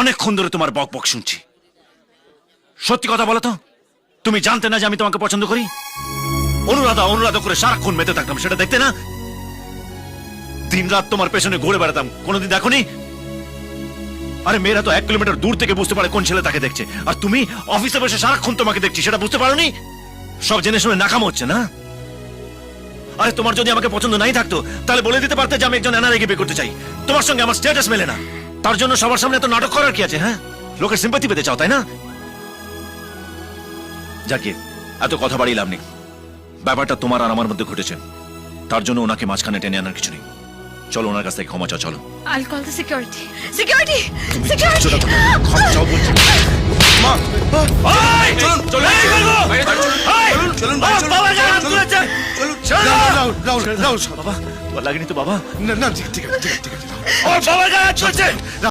অনেকক্ষণ ধরে তোমার বক বক শুনছি। সত্যি কথা বলো তো, তুমি জানতে না যে আমি তোমাকে পছন্দ করি? অনুরাধা অনুরাধা করে সারাক্ষণ মেতে থাকতাম, সেটা দেখতে না? দিন রাত তোমার পেছনে ঘুরে বেড়াতাম, কোনোদিন দেখোনি? আরে মেয়েরা তো এক কিলোমিটার দূর থেকে বুঝতে পারে কোন ছেলে তাকে দেখছে। আর তুমি অফিসে বসে সারাক্ষণ তোমাকে দেখছি, সেটা বুঝতে পারোনি? সব জেনে শুনে নাকাম হচ্ছে না? আরে তোমার যদি আমাকে পছন্দ নাই থাকতো, তাহলে বলে দিতে পারতে যে আমি একজন এনআরআইকে বিয়ে করতে চাই। তোমার সঙ্গে আমার স্ট্যাটাস মেলে না। তার জন্য সবার সামনে এত নাটক করার কি আছে হ্যাঁ? লোকের সিম্পাতি পেতে চাও তাই না? যাকে এত কথা বাড়িয়ে লাভ নেই। ব্যাপারটা তোমার আর আমার মধ্যে ঘটেছে। তার জন্য ওনাকে মাঝখানে টেনে আনার কিছু নেই। চলো ওনার কাছ থেকে ক্ষমা চাও চলো। I call the security security security ক্ষমা চাও বলছি। রাহুল বাবা তোমার লাগেনি তো বাবা না না ঠিক ঠিক ঠিক ঠিক আছে ও বাবার গায়ে তুলেছে